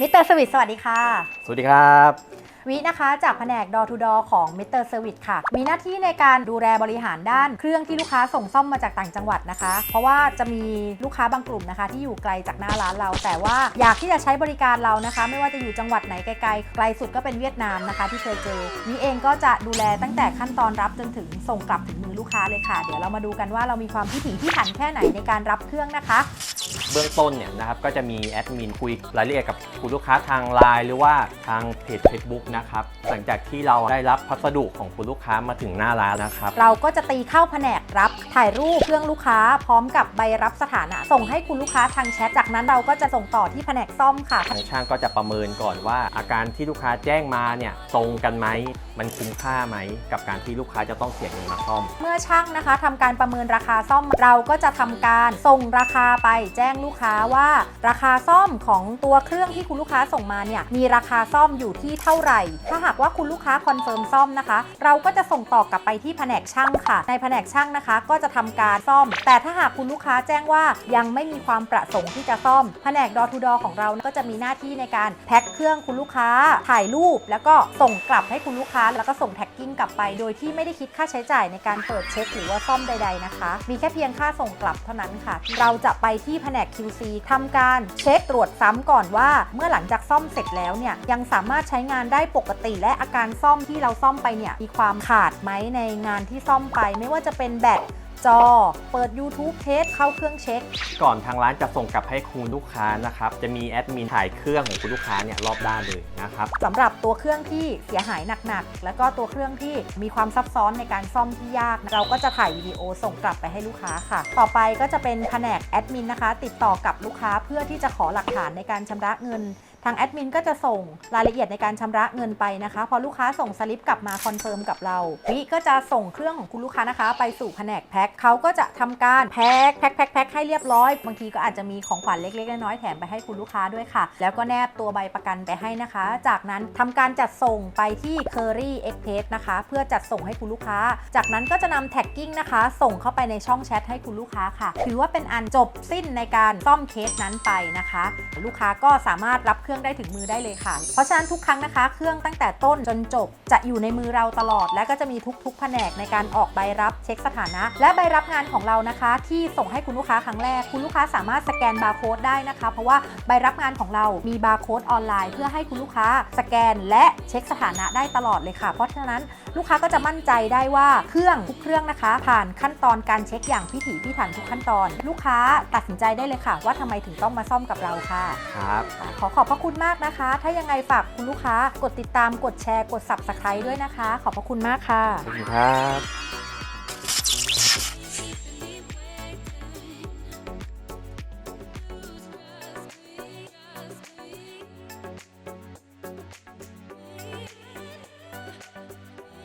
มิสเตอร์สวิตสวัสดีค่ะ สวัสดีครับ วินะคะจากแผนก Door to Door ของมิสเตอร์เซอร์วิสค่ะ มีหน้าที่ในการดูแลบริหารด้านเครื่องที่ลูกค้าส่งซ่อมมาจากต่างจังหวัดนะคะ เพราะว่าจะมีลูกค้าบางกลุ่มนะคะ ที่อยู่ไกลจากหน้าร้านเรา แต่ว่าอยากที่จะใช้บริการเรานะคะ ไม่ว่าจะอยู่จังหวัดไหนไกลๆไกลสุดก็เป็นเวียดนามนะคะ ที่เคยเจอวิเองก็จะดูแลตั้งแต่ขั้นตอนรับจนถึงส่งกลับถึงมือลูกค้าเลยค่ะ เดี๋ยวเรามาดูกันว่าเรามีความพิถีพิถันแค่ไหนในการรับเครื่องนะคะ เบื้องต้นเนี่ยนะครับก็จะมีแอดมินคุยรายละเอียดกับคุณลูกค้าทางไลน์หรือว่าทางเพจ Facebook นะครับหลังจากที่เราได้รับพัสดุของคุณลูกค้ามาถึงหน้าร้านนะครับ เราก็จะตีเข้าแผนกรับถ่ายรูปเครื่องลูกค้า พร้อมกับใบรับสถานะ ส่งให้คุณลูกค้าทางแชทจากนั้นเราก็จะส่งต่อที่แผนกซ่อมค่ะ ทางช่างก็จะประเมินก่อนว่า อาการที่ลูกค้าแจ้งมาเนี่ยตรงกันไหมมันคุ้มค่าไหม กับการที่ลูกค้าจะต้องเสียเงินมาซ่อม เมื่อช่างนะคะทำการประเมินราคาซ่อมเราก็จะทำการส่งราคาไปแจ้งลูกค้าว่า ราคาซ่อมของตัวเครื่องที่คุณลูกค้าส่งมาเนี่ยมีราคาซ่อมอยู่ที่เท่าไหร่ ถ้าหากว่าคุณลูกค้าคอนเฟิร์มซ่อมนะคะ เราก็จะส่งต่อกลับไปที่แผนกช่างค่ะ ในแผนกช่างนะคะ ก็จะทำการซ่อม แต่ถ้าหากคุณลูกค้าแจ้งว่ายังไม่มีความประสงค์ที่จะซ่อม แผนกดอทูดอของเราก็จะมีหน้าที่ในการแพ็คเครื่องคุณลูกค้าถ่ายรูป แล้วก็ส่งกลับให้คุณลูกค้า แล้วก็ส่งแท็กกิ้งกลับไป โดยที่ไม่ได้คิดค่าใช้จ่ายในการเปิดเช็คหรือว่าซ่อมใด ๆนะคะ มีแค่เพียงค่าส่งกลับเท่านั้นค่ะ เราจะไปที่แผนก QC ทำการเช็คตรวจซ้ำก่อนว่า เมื่อหลังจากซ่อมเสร็จแล้วเนี่ยยังสามารถใช้งานได้ปกติ และอาการซ่อมที่เราซ่อมไปเนี่ยมีความขาดไหมในงานที่ซ่อมไปไม่ว่าจะเป็นแบต จอ เปิด YouTube เทสเข้าเครื่องเช็ค ก่อนทางร้านจะส่งกลับให้คุณลูกค้านะครับ จะมีแอดมินถ่ายเครื่องของคุณลูกค้าเนี่ยรอบด้านเลยนะครับ สำหรับตัวเครื่องที่เสียหายหนักๆ แล้วก็ตัวเครื่องที่มีความซับซ้อนในการซ่อมที่ยาก เราก็จะถ่ายวิดีโอส่งกลับไปให้ลูกค้าค่ะ ต่อไปก็จะเป็นแผนกแอดมินนะคะ ติดต่อกับลูกค้าเพื่อที่จะขอหลักฐานในการชำระเงิน ทางแอดมินก็จะส่งรายละเอียดในการชำระเงินไปนะคะ พอลูกค้าส่งสลิปกลับมาคอนเฟิร์มกับเรา วิก็จะส่งเครื่องของคุณลูกค้านะคะ ไปสู่แผนกแพ็คเขาก็จะทำการแพ็คแพ็คแพ็คแพ็คให้เรียบร้อย บางทีก็อาจจะมีของขวัญเล็กๆน้อยๆแถมไปให้คุณลูกค้าด้วยค่ะ แล้วก็แนบตัวใบประกันไปให้นะคะ จากนั้นทำการจัดส่งไปที่ Curry Express นะคะ เพื่อจัดส่งให้คุณลูกค้า จากนั้นก็จะนำแท็กกิ้งนะคะ ส่งเข้าไปในช่องแชทให้คุณลูกค้าค่ะ ถือว่าเป็นอันจบสิ้นในการซ่อมเคสนั้นไปนะคะ ลูกค้าก็สามารถรับเครื่องได้ถึงมือได้เลยค่ะ เพราะฉะนั้นทุกครั้งนะคะ เครื่องตั้งแต่ต้นจนจบ จะอยู่ในมือเราตลอด และก็จะมีทุกๆ แผนกในการออกใบรับเช็คสถานะ และใบรับงานของเรานะคะ ที่ส่งให้คุณลูกค้าครั้งแรก คุณลูกค้าสามารถสแกนบาร์โค้ดได้นะคะ เพราะว่าใบรับงานของเรามีบาร์โค้ดออนไลน์ เพื่อให้คุณลูกค้าสแกนและเช็คสถานะได้ตลอดเลยค่ะ เพราะฉะนั้นลูกค้าก็จะมั่นใจได้ว่าเครื่องทุกเครื่องนะคะ ผ่านขั้นตอนการเช็คอย่างพิถีพิถันทุกขั้นตอน ลูกค้าตัดสินใจได้เลยค่ะ ว่าทำไมถึงต้องมาซ่อมกับเราค่ะครับขอขอบพระคุณมากนะคะ ถ้ายังไงฝากคุณลูกค้ากดติดตามกดแชร์กด subscribe ด้วยนะคะ ขอบพระคุณมากค่ะ ขอบคุณครับ